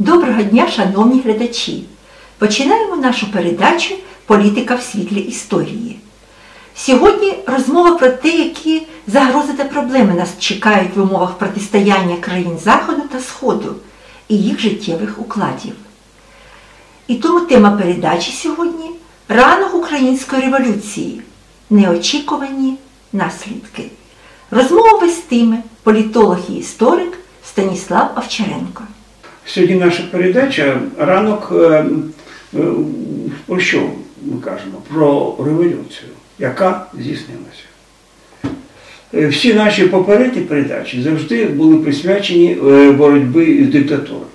Доброго дня, шановні глядачі! Починаємо нашу передачу Політика в світлі історії. Сьогодні розмова про те, які загрози та проблеми нас чекають в умовах протистояння країн Заходу та Сходу і їх життєвих укладів. І тому тема передачі сьогодні ранок української революції. Неочікувані наслідки. Розмову вестиме політолог і історик Станіслав Овчаренко. Сьогодні наша передача ранок е, е, про що ми кажемо? Про революцію, яка здійснилася. Е, Всі наші попередні передачі завжди були присвячені боротьбі з диктатурою.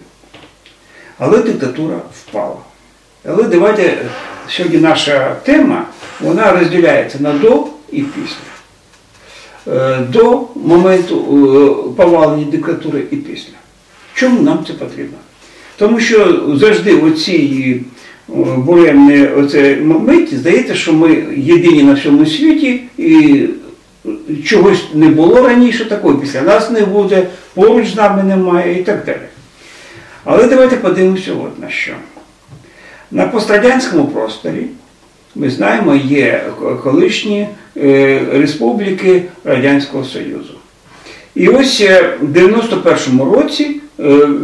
Але диктатура впала. Але давайте сьогодні наша тема вона розділяється на до і після. До моменту повалення диктатури і після. Чому нам це потрібно? Тому що завжди в цій оце моменті здається, що ми єдині на всьому світі і чогось не було раніше такого, після нас не буде, поруч з нами немає і так далі. Але давайте подивимося от на що. На пострадянському просторі, ми знаємо, є колишні е, республіки Радянського Союзу. І ось е, в 91-му році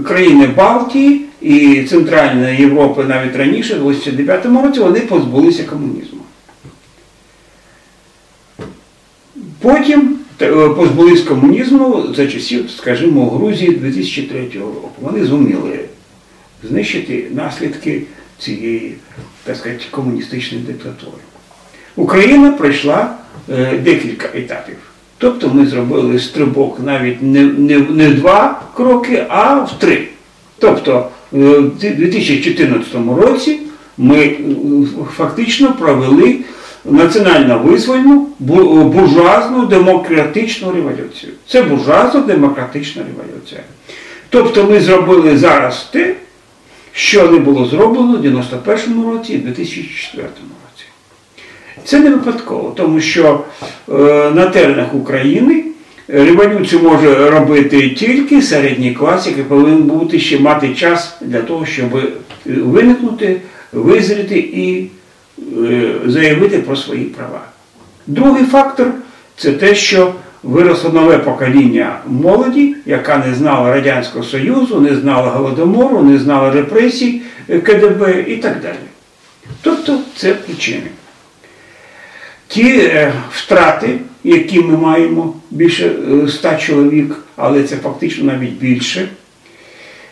країни Балтії і Центральної Європи навіть раніше, в 89-му році, вони позбулися комунізму. Потім е, позбулись комунізму за часів, скажімо, Грузії 2003 року. Вони зуміли знищити наслідки цієї, так сказати, комуністичної диктатури. Україна пройшла е, декілька етапів. Тобто ми зробили стрибок навіть не, не, не в два кроки, а в три. Тобто е, в 2014 році ми е, фактично провели національно визвольну буржуазну демократичну революцію. Це буржуазно демократична революція. Тобто ми зробили зараз те, що не було зроблено в 91 році і 2004 році. Це не випадково, тому що е, на теренах України революцію може робити тільки середній клас, який повинен бути ще мати час для того, щоб виникнути, визріти і е, заявити про свої права. Другий фактор це те, що виросло нове покоління молоді, яка не знала Радянського Союзу, не знала Голодомору, не знала репресій е, КДБ і так далі. Тобто це причини. Ті е, втрати, які ми маємо більше е, 100 чоловік, але це фактично навіть більше,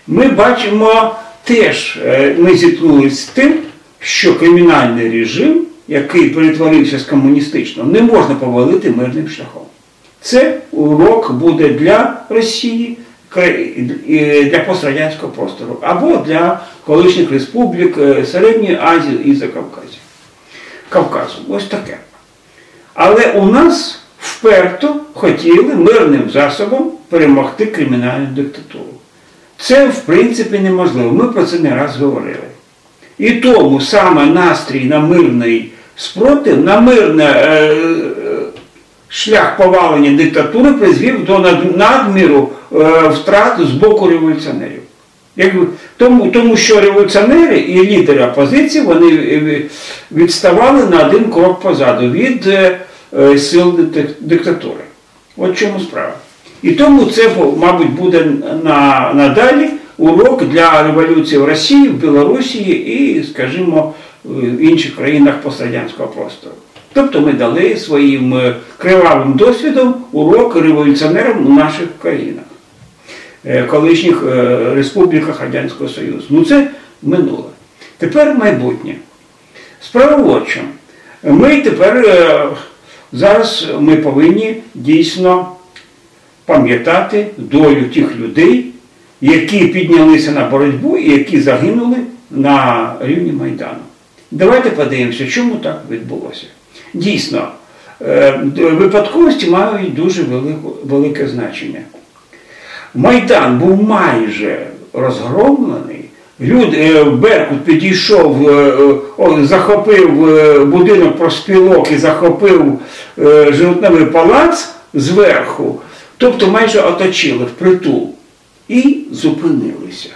ми бачимо теж, е, ми зіткнулися з тим, що кримінальний режим, який перетворився з комуністичного, не можна повалити мирним шляхом. Це урок буде для Росії, для пострадянського простору, або для колишніх республік е, Середньої Азії і Закавказу. Кавказу. Ось таке. Але у нас вперто хотіли мирним засобом перемогти кримінальну диктатуру. Це, в принципі, неможливо. Ми про це не раз говорили. І тому саме настрій на мирний спротив, на мирний е, е, шлях повалення диктатури призвів до надміру е, втрат з боку революціонерів. Тому, тому що революціонери і лідери опозиції вони е, відставали на один крок позаду від е, сил диктатури. От чому справа. І тому це, мабуть, буде на, надалі урок для революції в Росії, в Білорусі і, скажімо, в інших країнах пострадянського простору. Тобто ми дали своїм е, кривавим досвідом урок революціонерам у наших країнах е, колишніх е, республіках Радянського Союзу. Ну це минуле. Тепер майбутнє. Справа в чому. Ми тепер е, зараз ми повинні дійсно пам'ятати долю тих людей, які піднялися на боротьбу і які загинули на рівні Майдану. Давайте подивимося, чому так відбулося. Дійсно, е, випадковості мають дуже велике значення. Майдан був майже розгромлений. Люд, е, Беркут підійшов, е, е, захопив будинок проспілок і захопив жовтневий палац зверху, тобто майже оточили впритул і зупинилися.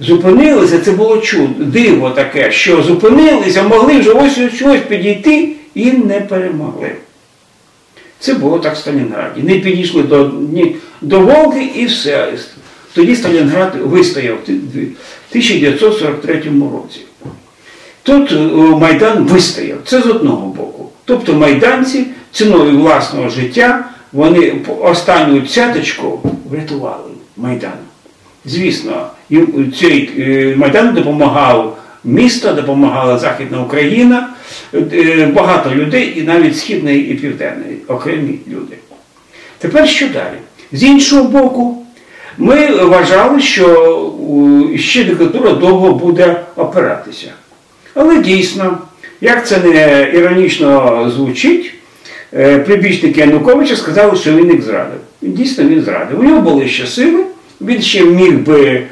зупинилися, це було чудо, диво таке, що зупинилися, могли вже ось ось ось підійти і не перемогли. Це було так в Сталінграді. Не підійшли до ні, до Волги і все. Тоді Сталінград вистояв в 1943 році. Тут Майдан вистояв. Це з одного боку. Тобто майданці ціною власного життя вони останню цяточку врятували Майдан. Звісно, цей Майдан допомагав місто, допомагала Західна Україна, багато людей, і навіть східної і південної, окремі люди. Тепер що далі? З іншого боку, ми вважали, що ще диктатура довго буде опиратися. Але дійсно, як це не іронічно звучить, прибічники Януковича сказали, що він їх зрадив. Дійсно, він зрадив. У нього були ще сили, він ще міг би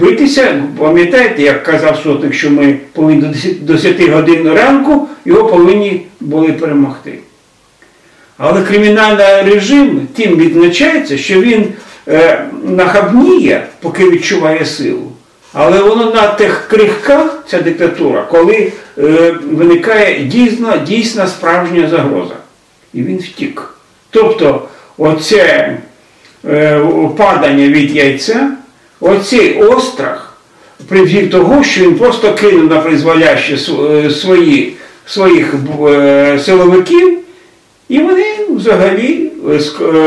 битися. Пам'ятаєте, як казав Сотник, що ми повинні до 10 годин ранку його повинні були перемогти. Але кримінальний режим тим відзначається, що він нахабніє, поки відчуває силу. Але воно на тих крихках, ця диктатура, коли е, виникає дійсно, дійсна справжня загроза. І він втік. Тобто оце е, падання від яйця, оцей острах привів того, що він просто кинув на призволяще свої, своїх е, силовиків, і вони взагалі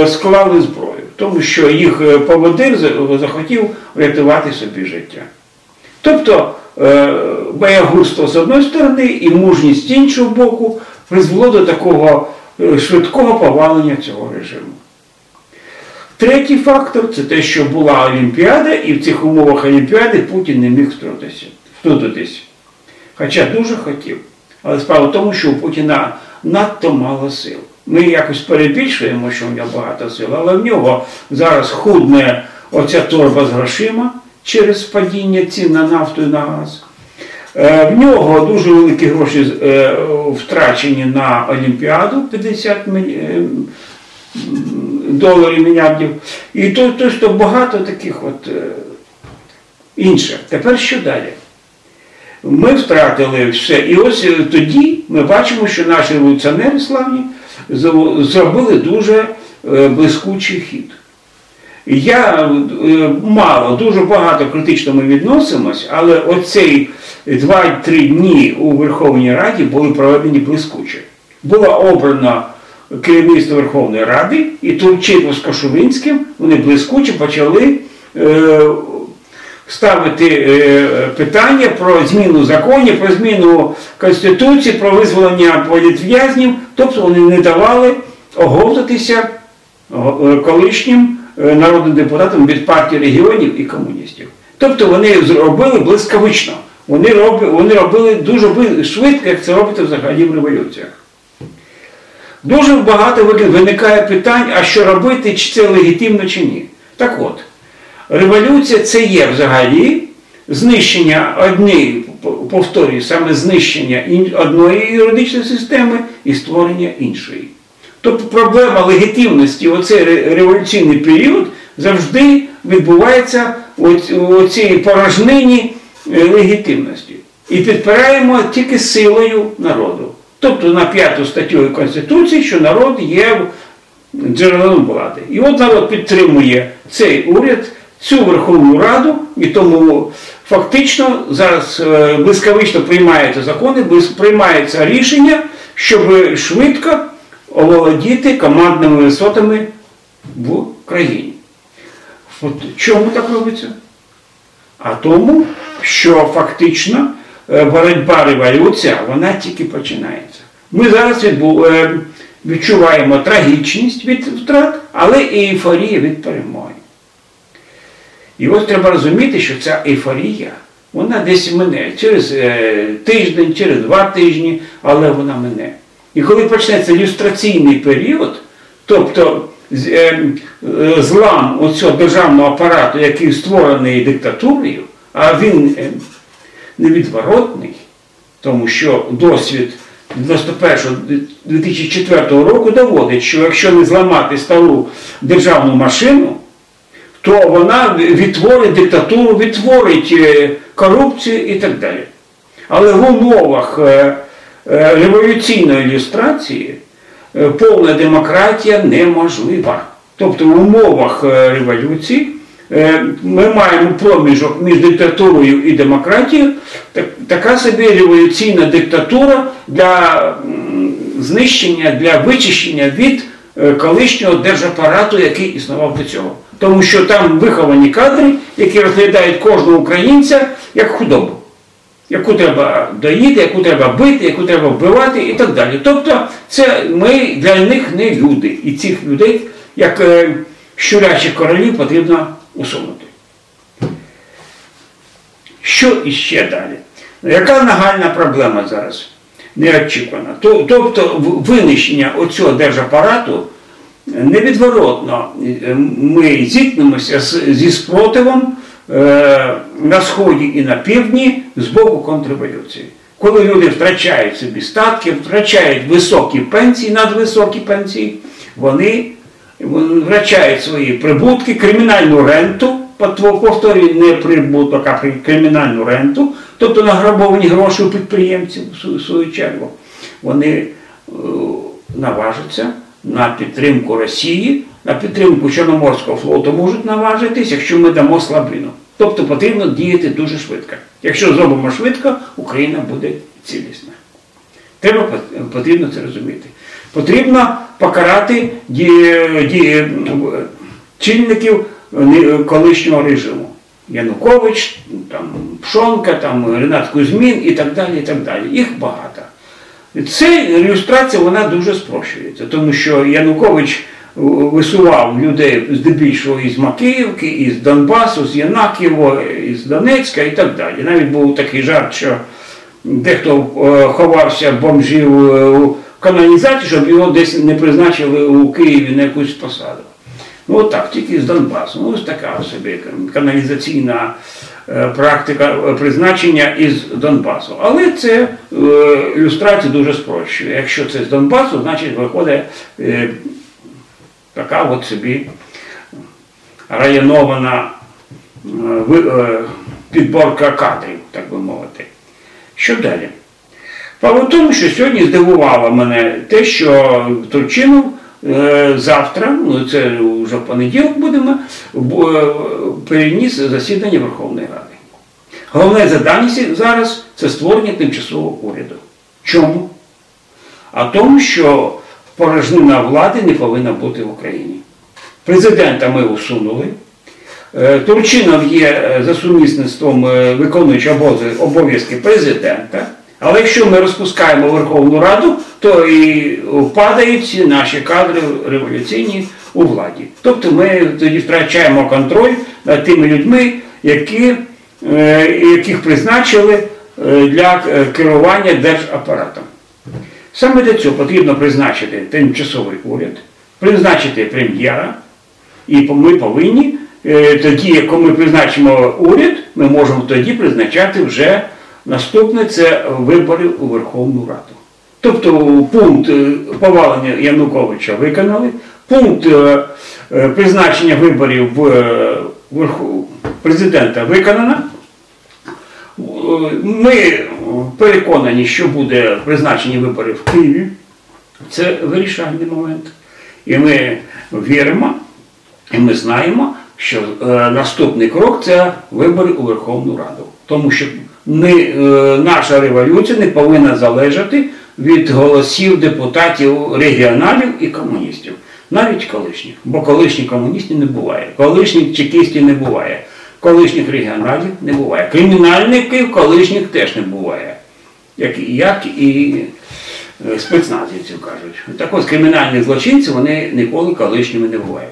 склали зброю. Тому що їх поводир захотів врятувати собі життя. Тобто боягузтво з одної сторони і мужність з іншого боку призвело до такого швидкого повалення цього режиму. Третій фактор це те, що була Олімпіада, і в цих умовах Олімпіади Путін не міг втрутитись. Хоча дуже хотів. Але справа в тому, що у Путіна надто мало сил. Ми якось перебільшуємо, що в нього багато сил, але в нього зараз худне оця торба з грошима через падіння цін на нафту і на газ. В нього дуже великі гроші втрачені на Олімпіаду 50 доларів мільярдів. І то, то, то багато таких от інше. Тепер що далі? Ми втратили все. І ось тоді ми бачимо, що наші революціонери славні зробили дуже блискучий хід. Я мало, дуже багато критично ми відносимось, але оцей 2-3 дні у Верховній Раді були проведені блискуче. Було обрано керівництво Верховної Ради, і Турченко з Кошовинським вони блискуче почали е, ставити е, питання про зміну законів, про зміну Конституції, про визволення політв'язнів, тобто вони не давали оговтатися колишнім народним депутатам від партії регіонів і комуністів. Тобто вони зробили блискавично. Вони робили, вони робили дуже швидко, як це робити взагалі в революціях. Дуже багато виникає питань, а що робити, чи це легітимно, чи ні. Так от, революція це є взагалі знищення однієї, повторюю, саме знищення одної юридичної системи і створення іншої. Тобто проблема легітимності у цей революційний період завжди відбувається у цій порожнині легітимності. І підпираємо тільки силою народу. Тобто на п'яту статтю Конституції, що народ є джерелом влади. І от народ підтримує цей уряд, цю Верховну Раду, і тому фактично зараз блискавично приймаються закони, приймаються рішення, щоб швидко оволодіти командними висотами в країні. От Чому так робиться? А тому, що фактично боротьба революція, вона тільки починається. Ми зараз відчуваємо трагічність від втрат, але і ейфорія від перемоги. І ось треба розуміти, що ця ейфорія, вона десь мине через тиждень, через два тижні, але вона мине. І коли почнеться ілюстраційний період, тобто злам оцього державного апарату, який створений диктатурою, а він невідворотний, тому що досвід 91-2004 року доводить, що якщо не зламати стару державну машину, то вона відтворить диктатуру, відтворить е, корупцію і так далі. Але в умовах е, е, революційної ілюстрації повна демократія неможлива. Тобто в умовах революції ми маємо проміжок між диктатурою і демократією, така собі революційна диктатура для знищення, для вичищення від колишнього держапарату, який існував до цього тому що там виховані кадри, які розглядають кожного українця як худобу, яку треба доїти, яку треба бити, яку треба вбивати і так далі. Тобто це ми для них не люди. І цих людей, як е, щурячих королів, потрібно усунути. Що іще далі? Яка нагальна проблема зараз? Неочікувана. Тобто винищення оцього держапарату невідворотно е, ми зіткнемося зі спротивом е, на Сході і на півдні з боку контрреволюції. Коли люди втрачають собі статки, втрачають високі пенсії, надвисокі пенсії, вони втрачають свої прибутки, кримінальну ренту, повторюю, не прибуток, а кримінальну ренту, тобто награбовані гроші у підприємців в свою чергу, вони е, наважаться на підтримку Росії, на підтримку Чорноморського флоту можуть наважитись, якщо ми дамо слабину. Тобто потрібно діяти дуже швидко. Якщо зробимо швидко, Україна буде цілісна. Треба потрібно це розуміти. Потрібно покарати чинників колишнього режиму. Янукович, там, Пшонка, там, Ренат Кузьмін і так далі. і так далі. Їх багато. Це ілюстрація вона дуже спрощується, тому що Янукович висував людей здебільшого із Макіївки, із Донбасу, з Янаківо, із Донецька і так далі. Навіть був такий жарт, що дехто е, ховався бомжів е, у каналізації, щоб його десь не призначили у Києві на якусь посаду. Ну так, тільки з Донбасу. Ну, ось така собі каналізаційна Е, практика е, призначення із Донбасу. Але це е, ілюстрація дуже спрощує. Якщо це з Донбасу, значить виходить така от собі районована підборка кадрів, так би мовити. Що далі? Справа в тому, що сьогодні здивувало мене те, що Турчинов завтра, ну це вже понеділок будемо, переніс засідання Верховної Ради. Головне завдання зараз це створення тимчасового уряду. Чому? А тому, що порожнина влади не повинна бути в Україні. Президента ми усунули. Е, Турчинов є е, за сумісництвом е, виконуючи обов'язки президента. Але якщо ми розпускаємо Верховну Раду, то і впадають наші кадри революційні у владі. Тобто ми тоді втрачаємо контроль над тими людьми, які Е, яких призначили е, для е, керування держапаратом. Саме для цього потрібно призначити тимчасовий уряд, призначити прем'єра, і ми повинні, тоді, як ми призначимо уряд, ми можемо тоді призначати вже наступне це вибори у Верховну Раду. Тобто пункт повалення Януковича виконали, пункт призначення виборів в президента виконано. Ми переконані, що буде призначення вибори в Києві. Це вирішальний момент. І ми віримо, і ми знаємо, що е, наступний крок це вибори у Верховну Раду. Тому що не, е, наша революція не повинна залежати від голосів депутатів регіоналів і комуністів, навіть колишніх. Бо колишніх комуністів не буває, колишніх чекістів не буває колишніх регіоналів не буває. Кримінальників колишніх теж не буває. Як як і е, спецназівців кажуть. Так ось кримінальні злочинці вони ніколи колишніми не бувають.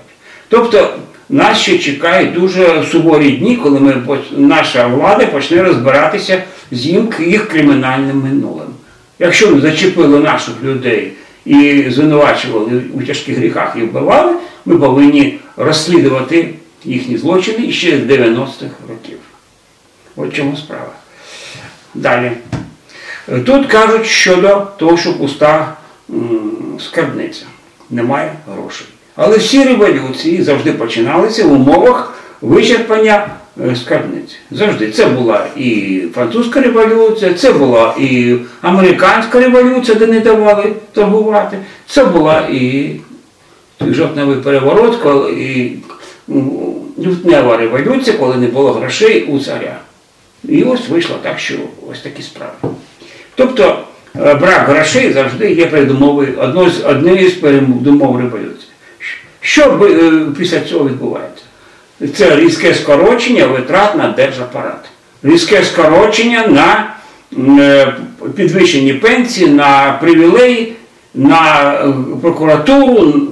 Тобто нас ще чекають дуже суворі дні, коли ми, наша влада почне розбиратися з їх кримінальним минулим. Якщо ми зачепили наших людей і звинувачували у тяжких гріхах і вбивали, ми повинні розслідувати їхні злочини ще з 90-х років. От чому справа. Далі. Тут кажуть щодо того, що пуста скарбниця. Немає грошей. Але всі революції завжди починалися в умовах вичерпання е, скарбниці. Завжди. Це була і французька революція, це була і американська революція, де не давали торгувати, це була і жовтневий переворот, і лютнева революція, коли не було грошей у царя. І ось вийшло так, що ось такі справи. Тобто е, брак грошей завжди є передумовою однією з передумов революції. Що е, після цього відбувається? Це різке скорочення витрат на держапарат, різке скорочення на е, підвищені пенсії, на привілеї, на е, прокуратуру,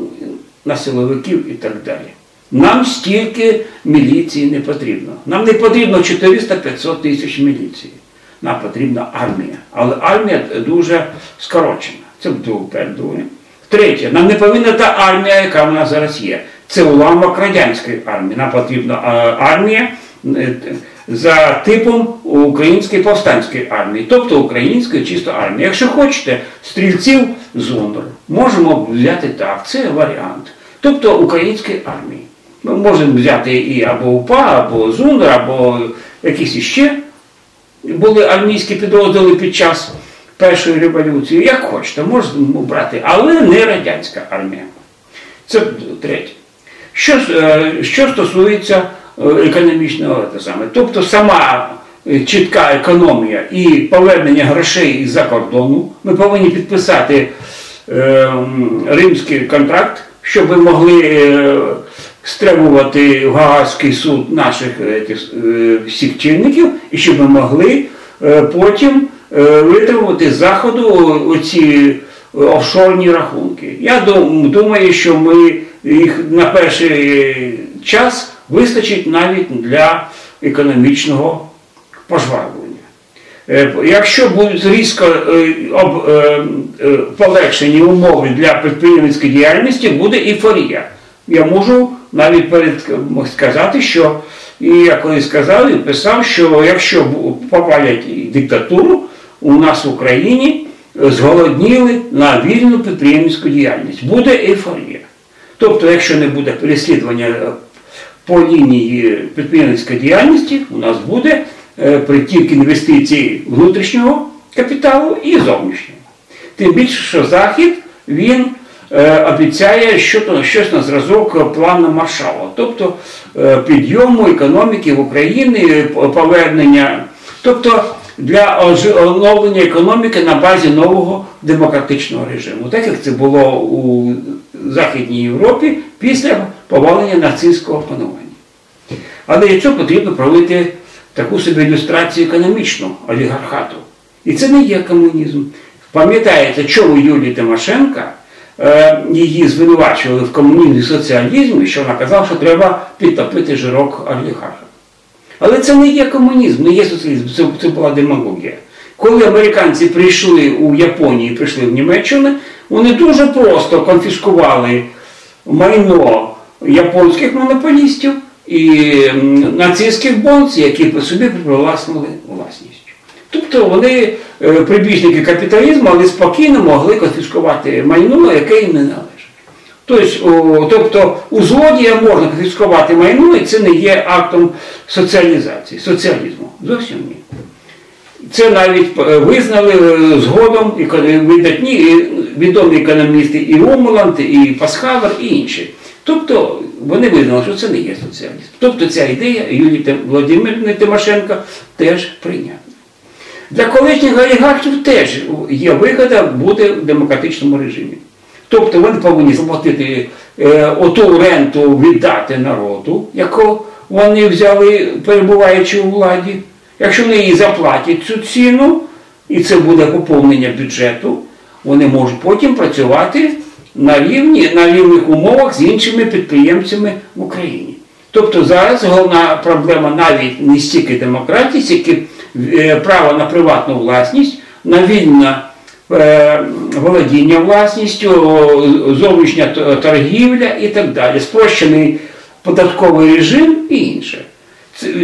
на силовиків і так далі. Нам стільки міліції не потрібно. Нам не потрібно 400-500 тисяч міліції. Нам потрібна армія. Але армія дуже скорочена. Це друге. Третє, нам не повинна та армія, яка в нас зараз є. Це уламок радянської армії. Нам потрібна е, армія е, за типом української повстанської армії, тобто української чисто армії. Якщо хочете, стрільців з УНР можемо взяти так, це варіант. Тобто української армії. Ми можемо взяти і або УПА, або ЗУНР, або якісь іще були армійські підрозділи під час першої революції. Як хочете, можемо брати, але не радянська армія. Це третє. Що, е, що стосується е, економічного те саме, тобто сама е, чітка економія і повернення грошей із-за кордону, ми повинні підписати е, римський контракт, щоб ми могли е, стримувати в суд наших е, всіх чинників, і щоб ми могли е, потім витримувати з заходу оці офшорні рахунки. Я думаю, що ми їх на перший час вистачить навіть для економічного пожвавлення. Е, Якщо будуть різко е, е, е, полегшені умови для підприємницької діяльності, буде ейфорія. Я можу навіть перед сказати, що і я колись сказав і писав, що якщо повалять диктатуру, у нас в Україні е, зголодніли на вільну підприємницьку діяльність. Буде ейфорія. Тобто, якщо не буде переслідування е, по лінії підприємницької діяльності, у нас буде е, притік інвестицій внутрішнього капіталу і зовнішнього. Тим більше, що Захід він обіцяє що- щось на зразок плану Маршала, тобто підйому економіки в Україні, повернення, тобто для оновлення економіки на базі нового демократичного режиму, так як це було у Західній Європі після повалення нацистського панування. Але для цього потрібно проводити таку собі ілюстрацію економічну олігархату. І це не є комунізм. Пам'ятаєте, чому Юлії Тимошенко е, її звинувачували в комунізмі і соціалізмі, що вона казала, що треба підтопити жирок олігарха. Але це не є комунізм, не є соціалізм, це, це була демагогія. Коли американці прийшли у Японію, прийшли в Німеччину, вони дуже просто конфіскували майно японських монополістів і нацистських бонз, які по собі привласнили власністю. Тобто вони е, прибічники капіталізму, але спокійно могли конфіскувати майно, яке їм не належить. Тобто, тобто у злодія можна конфіскувати майно, і це не є актом соціалізації, соціалізму. Зовсім ні. Це навіть е, визнали е, згодом видатні відомі економісти і Умланд, і Пасхавер, і інші. Тобто вони визнали, що це не є соціалізм. Тобто ця ідея Юлії Володимирівни Тимошенко теж прийнятна. Для колишніх олігархів теж є вигода бути в демократичному режимі. Тобто вони повинні заплатити е, оту ренту віддати народу, яку вони взяли, перебуваючи у владі. Якщо вони її заплатять цю ціну, і це буде поповнення бюджету, вони можуть потім працювати на рівні, на рівних умовах з іншими підприємцями в Україні. Тобто зараз головна проблема навіть не стільки демократії, скільки е, право на приватну власність, на вільне володіння власністю, зовнішня торгівля і так далі, спрощений податковий режим і інше.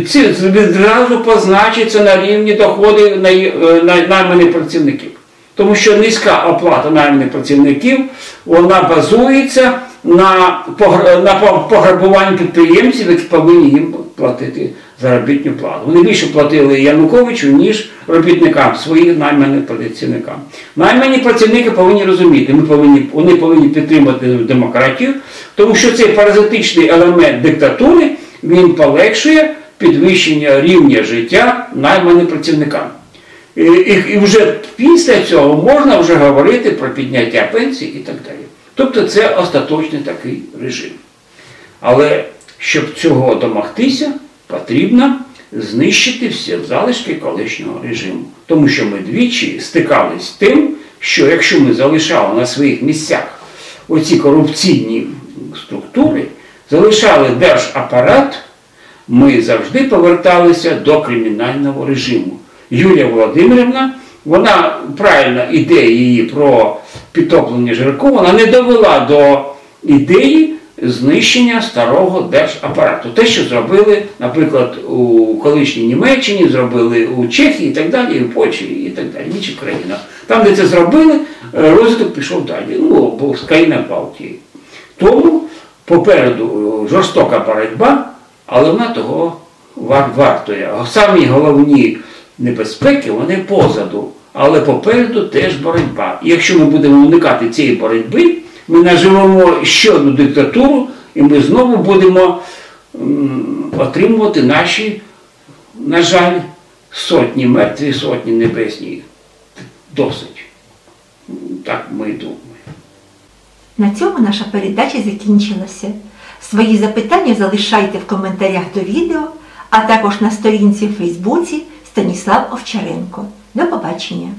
Це, відразу позначиться на рівні доходи е, найманих працівників. Тому що низька оплата найманих працівників вона базується на, погр- пограбування підприємців, які повинні їм платити заробітну плату. Вони більше платили Януковичу, ніж робітникам, своїм найманим працівникам. Наймані працівники повинні розуміти, вони повинні підтримати демократію, тому що цей паразитичний елемент диктатури він полегшує підвищення рівня життя найманим працівникам. І, і вже після цього можна вже говорити про підняття пенсій і так далі. Тобто це остаточний такий режим. Але щоб цього домогтися, потрібно знищити всі залишки колишнього режиму. Тому що ми двічі стикались з тим, що якщо ми залишали на своїх місцях оці корупційні структури, залишали держапарат, ми завжди поверталися до кримінального режиму. Юлія Володимирівна, вона правильна ідея її про підтоплення Жирку, вона не довела до ідеї знищення старого держапарату. Те, що зробили, наприклад, у колишній Німеччині, зробили у Чехії і так далі, і в Польщі і так далі, ніч Україна. Там, де це зробили, е, розвиток пішов далі. Ну, бо з країна Балтії. Тому попереду е, жорстока боротьба, але вона того вар- вартує. Самі головні небезпеки вони позаду, але попереду теж боротьба. І якщо ми будемо уникати цієї боротьби, ми наживемо ще одну диктатуру, і ми знову будемо отримувати наші, на жаль, сотні мертві, сотні небесні. Досить. Так ми думаємо. На цьому наша передача закінчилася. Свої запитання залишайте в коментарях до відео, а також на сторінці в Фейсбуці Станіслав Овчаренко. До побачення!